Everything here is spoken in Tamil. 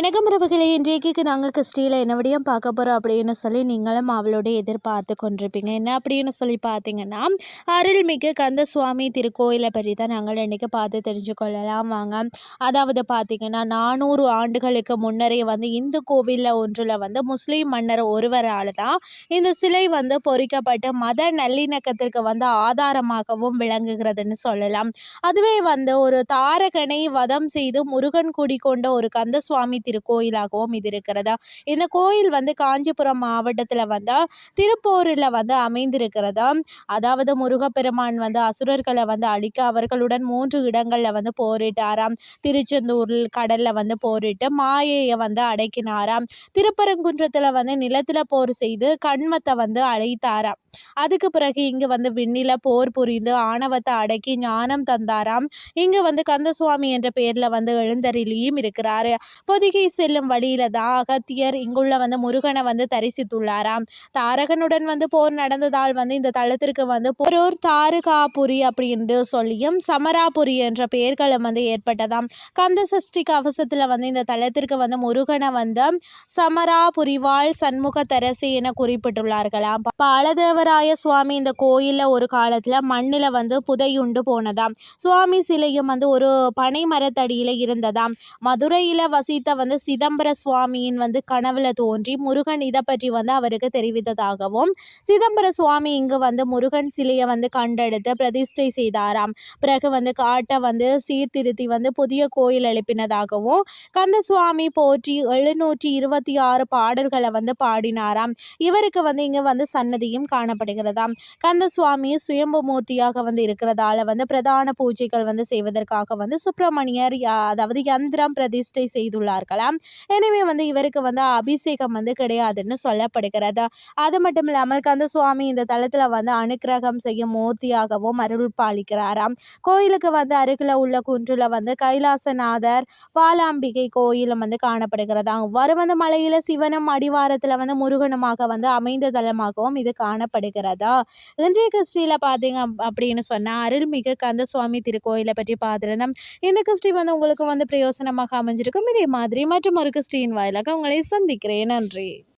வணக்கம் உறவுகளே இன்றைக்கு நாங்கள் கிறிஸ்டியில் என்னபடியும் பார்க்க போகிறோம் அப்படின்னு சொல்லி நீங்களும் அவளோட எதிர்பார்த்து கொண்டிருப்பீங்க. என்ன அப்படின்னு சொல்லி பார்த்தீங்கன்னா அருள்மிகு கந்த சுவாமி திருக்கோயிலை பற்றி தான் நாங்கள் இன்றைக்கி பார்த்து தெரிஞ்சு கொள்ளலாம். வாங்க. அதாவது பார்த்தீங்கன்னா நானூறு ஆண்டுகளுக்கு முன்னரே வந்து இந்து கோவிலில் ஒன்றில் வந்து முஸ்லீம் மன்னர் ஒருவரால் தான் இந்த சிலை வந்து பொறிக்கப்பட்டு மத நல்லிணக்கத்திற்கு வந்து ஆதாரமாகவும் விளங்குகிறதுன்னு சொல்லலாம். அதுவே வந்து ஒரு தாரகனை வதம் செய்து முருகன் குடி கொண்ட ஒரு கந்த சுவாமி திருக்கோயிலாகவும் இது இருக்கிறதா? இந்த கோயில் வந்து காஞ்சிபுரம் மாவட்டத்தில் வந்து திருப்போரில் வந்து அமைந்திருக்கிறதா? அதாவது முருகப்பெருமான் வந்து அசுரர்களை வந்து அழிக்க அவர்களுடன் மூன்று இடங்களில் வந்து போரிட்டாராம். திருச்செந்தூரில் கடலில் வந்து போரிட்டு மாயையை வந்து அடக்கினாராம். திருப்பரங்குன்றத்தில் வந்து நிலத்தில் போர் செய்து கண்மத்தை வந்து அழைத்தாராம். அதுக்கு பிறகு இங்கு வந்து விண்ணில போர் புரிந்து ஆணவத்தை அடக்கி ஞானம் தந்தாராம். இங்கு வந்து கந்தசுவாமி என்ற பெயர்ல வந்து எழுந்தருளியும் இருக்கிறாரு. பொதிகை செல்லும் வழியில தான் அகத்தியர் இங்குள்ள வந்து முருகனை வந்து தரிசித்துள்ளாராம். தாரகனுடன் வந்து போர் நடந்ததால் வந்து இந்த தளத்திற்கு வந்து போரூர் தாருகாபுரி அப்படின்னு சொல்லியும் சமராபுரி என்ற பெயர்களும் வந்து ஏற்பட்டதாம். கந்த சஷ்டி கவசத்துல வந்து இந்த தளத்திற்கு வந்து முருகனை வந்து சமராபுரிவாள் சண்முக தரசி என குறிப்பிட்டுள்ளார்களாம். பாலதேவராய சுவாமி இந்த கோயிலில் ஒரு காலத்தில் மண்ணில் வந்து புதையுண்டு போனதாம் சுவாமி சிலையும் வந்து ஒரு பனை மரத்தடியில் இருந்ததாம் மதுரையில் வசித்த வந்து சிதம்பர சுவாமியின் வந்து கனவுல தோன்றி முருகன் இதை பற்றி வந்து அவருக்கு தெரிவித்ததாகவும் சிதம்பர சுவாமி இங்கு வந்து முருகன் சிலையை வந்து கண்டெடுத்து பிரதிஷ்டை செய்தாராம். பிறகு வந்து காட்டை வந்து சீர்திருத்தி வந்து புதிய கோயில் எழுப்பினதாகவும் கந்த சுவாமி போற்றி எழுநூற்றி இருபத்தி ஆறு பாடல்களை வந்து பாடினாராம். இவருக்கு வந்து இங்கே வந்து சன்னதியும் காணப்படுகிறதாம். கந்த சுவாமி சுயம்பு மூர்த்தியாக வந்து இருக்கிறதால வந்து பிரதான பூஜைகள் வந்து செய்வதற்காக வந்து சுப்பிரமணியர் அதாவது யந்திரம் பிரதிஷ்டை செய்துள்ளார்களாம். எனவே வந்து இவருக்கு வந்து அபிஷேகம் வந்து கிடையாதுன்னு சொல்லப்படுகிறது. அது மட்டும் இல்லாமல் கந்த சுவாமி இந்த தளத்தில் வந்து அனுக்கிரகம் செய்யும் மூர்த்தியாகவும் அருள் பாலிக்கிறாராம். கோயிலுக்கு வந்து அருகில் உள்ள குன்றுல வந்து கைலாசநாதர் பாலாம்பிகை கோயிலும் வந்து காணப்படுகிறதா வரும் வந்து மலையில சிவனும் அடிவாரத்தில் வந்து முருகனுமாக வந்து அமைந்த தலமாகவும் இது காணப்படுகிறது. இன்றைய கிறிஸ்டியில் பார்த்தீங்க அப்படின்னு சொன்னால் அருள்மிகு கந்த சுவாமி திருக்கோயிலை பற்றி பார்த்துருந்தோம். இந்த கிறிஸ்டி வந்து உங்களுக்கு வந்து பிரயோசனமாக அமைஞ்சிருக்கும். இதே மாதிரி மற்றும் ஒரு கிறிஸ்டியின் வாயிலாக உங்களை சந்திக்கிறேன். நன்றி.